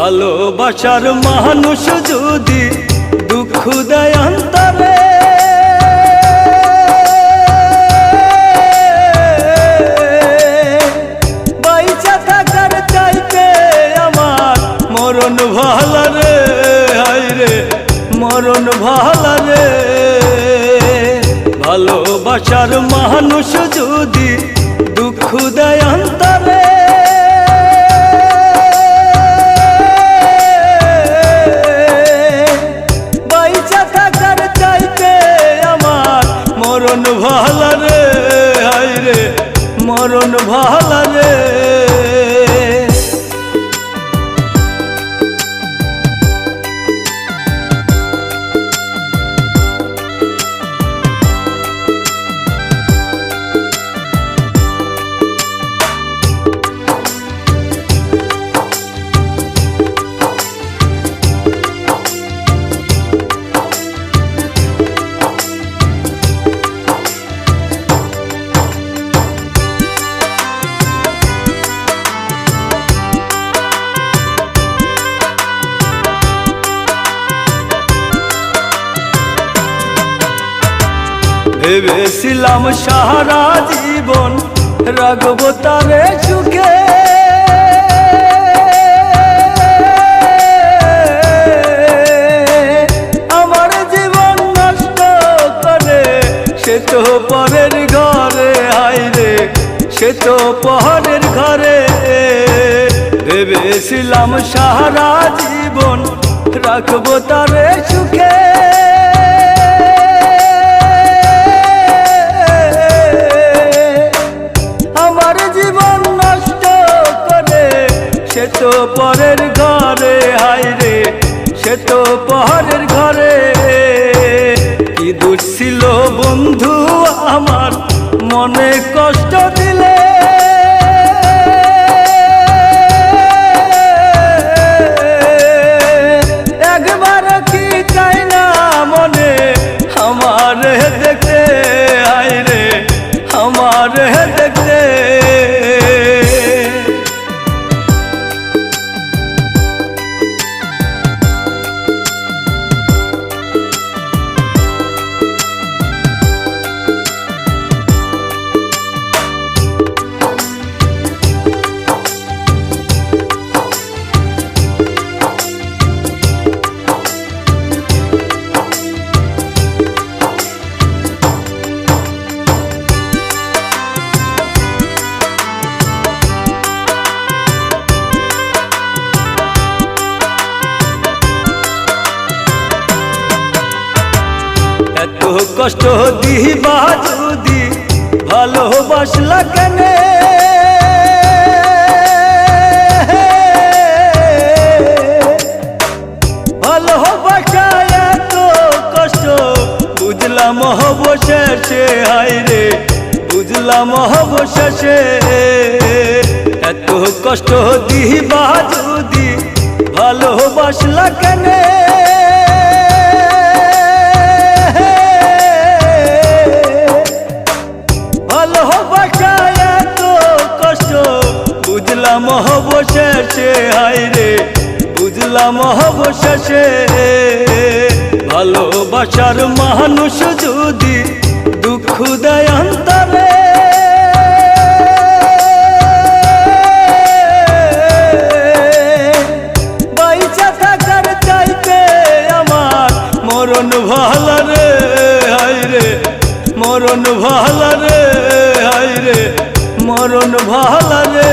ভালোবাসার মানুষ যদি দুঃখ দেয় অন্তরে। ভালোবাসার মানুষ যদি দুঃখ দেয় অন্তরে ভেবেছিলাম সারা জীবন রাগব তারে সুখে। আমার জীবন নষ্ট করে, সে তো পরের ঘরে আইরে সে তো পরের ঘরে। ভেবেছিলাম সারা জীবন রাখব তারে সুখে। তো পরের ঘরে হাই রে, সে তো পরের ঘরে। কি দুঃছিল বন্ধু আমার, মনে কষ্ট কষ্ট দিবা যদি ভালোবাসলা কেনে? বুঝলাম এত কষ্ট দিবা যদি ভালোবাসলা কেনে? বুঝলাম অবশেষে হাই রে, বুঝলাম অবশেষে। ভালোবাসার মানুষ যদি দুঃখ দেয় অন্তরে, বাইচা থাকার চাইতে আমার মরণ ভালা রে রে, মরণ ভালা রে রে, মরণ ভালা রে।